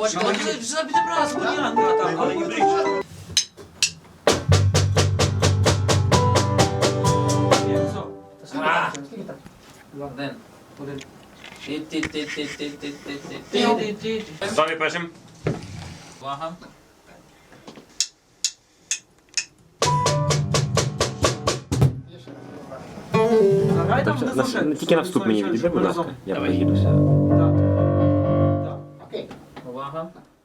бочка, але вже вже підібрала спорянка там, але не бричка. Один. Один. Ти-ти-ти-ти-ти-ти-ти-ти. Готові пишемо. Увага. Наш- Тільки на вступ мені відійди, будь ласка. Я приїдуся. Так. Ajá.